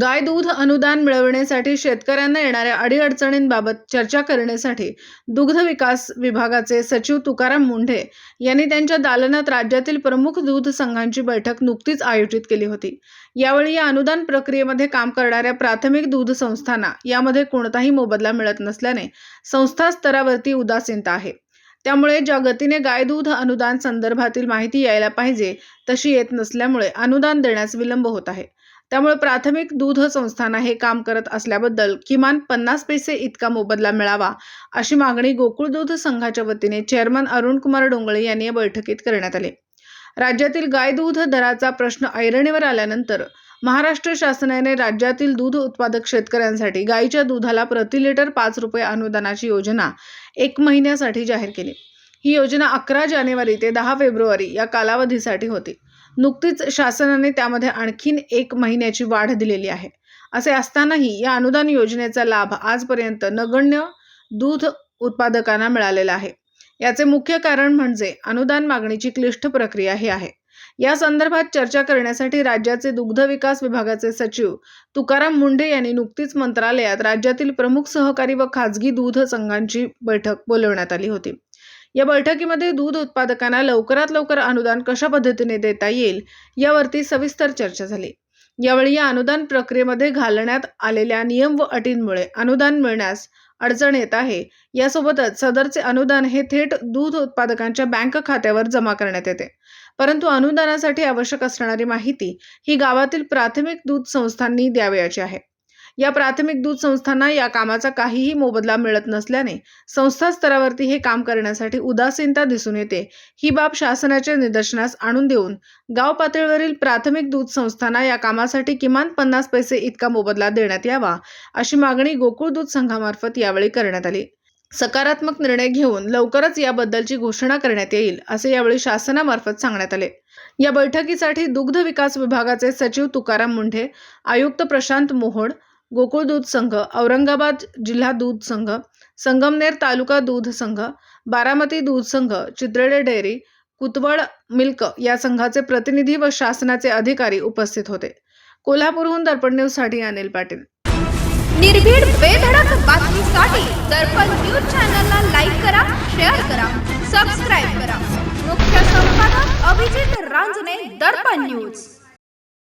गाय दूध अनुदान मिळवण्यासाठी शेतकऱ्यांना येणाऱ्या अडीअडचणींबाबत चर्चा करण्यासाठी दुग्ध विकास विभागाचे सचिव तुकाराम मुंढे यांनी त्यांच्या दालनात राज्यातील प्रमुख दूध संघांची बैठक नुकतीच आयोजित केली होती. यावेळी या अनुदान प्रक्रियेमध्ये काम करणाऱ्या प्राथमिक दूध संस्थांना यामध्ये कोणताही मोबदला मिळत नसल्याने संस्था स्तरावरती उदासीनता आहे. त्यामुळे ज्या गतीने गाय दूध अनुदान संदर्भातील माहिती यायला पाहिजे तशी येत नसल्यामुळे अनुदान देण्यास विलंब होत आहे. त्यामुळे प्राथमिक दूध संस्थांना हे काम करत असल्याबद्दल किमान पन्नास पैसे इतका मोबदला मिळावा अशी मागणी गोकुळ दूध संघाच्या वतीने चेअरमन अरुण कुमार डोंगळे यांनी या बैठकीत करण्यात आली. राज्यातील गाय दूध दराचा प्रश्न ऐरणीवर आल्यानंतर महाराष्ट्र शासनाने राज्यातील दूध उत्पादक शेतकऱ्यांसाठी गायीच्या दुधाला प्रति लिटर पाच रुपये अनुदानाची योजना एक महिन्यासाठी जाहीर केली. ही योजना अकरा जानेवारी ते दहा फेब्रुवारी या कालावधीसाठी होती. नुकतीच शासनाने त्यामध्ये आणखीन एक महिन्याची वाढ दिलेली आहे. असे असतानाही या अनुदान योजनेचा लाभ आजपर्यंत नगण्य दूध उत्पादकांना मिळालेला आहे. याचे मुख्य कारण म्हणजे अनुदान मागणीची क्लिष्ट प्रक्रिया ही आहे. या संदर्भात चर्चा करण्यासाठी राज्याचे दुग्ध विकास विभागाचे सचिव तुकाराम मुंढे यांनी नुकतीच मंत्रालयात राज्यातील प्रमुख सहकारी व खाजगी दूध संघांची बैठक बोलवण्यात आली होती. या बैठकीमध्ये दूध उत्पादकांना लवकरात लवकर अनुदान कशा पद्धतीने देता येईल यावरती सविस्तर चर्चा झाली. यावेळी या अनुदान प्रक्रियेमध्ये घालण्यात आलेल्या नियम व अटींमुळे अनुदान मिळण्यास अडचण येत आहे. यासोबतच सदरचे अनुदान हे थेट दूध उत्पादकांच्या बँक खात्यावर जमा करण्यात येते. परंतु अनुदानासाठी आवश्यक असणारी माहिती ही गावातील प्राथमिक दूध संस्थांनी द्यावयाची आहे. या प्राथमिक दूध संस्थांना या कामाचा काहीही मोबदला मिळत नसल्याने संस्था स्तरावरती हे काम करण्यासाठी उदासीनता दिसून येते. ही बाब शासनाच्या निदर्शनास आणून देऊन गाव पातळीवरील प्राथमिक दूध संस्थांना या कामासाठी किमान पन्नास पैसे इतका मोबदला देण्यात यावा अशी मागणी गोकुळ दूध संघामार्फत यावेळी करण्यात आली. सकारात्मक निर्णय घेऊन लवकरच याबद्दलची घोषणा करण्यात येईल असे यावेळी शासनामार्फत सांगण्यात आले. या बैठकीसाठी दुग्ध विकास विभागाचे सचिव तुकाराम मुंढे आयुक्त प्रशांत मोहोड गोकुळ दूध संघ औरंगाबाद जिल्हा दूध संघ संगमनेर तालुका दूध संघ बारामती दूध संघ चित्रडे डेअरी कुतवड मिल्क या संघाचे प्रतिनिधी व शासनाचे अधिकारी उपस्थित होते. कोल्हापूरहून दर्पण न्यूजसाठी अनिल पाटील. निर्भीड बेधडक बातमीसाठी दर्पण न्यूज चॅनलला लाईक करा शेअर करा सबस्क्राईब करा. मुख्य संपादक अभिजित रांजणे दर्पण न्यूज.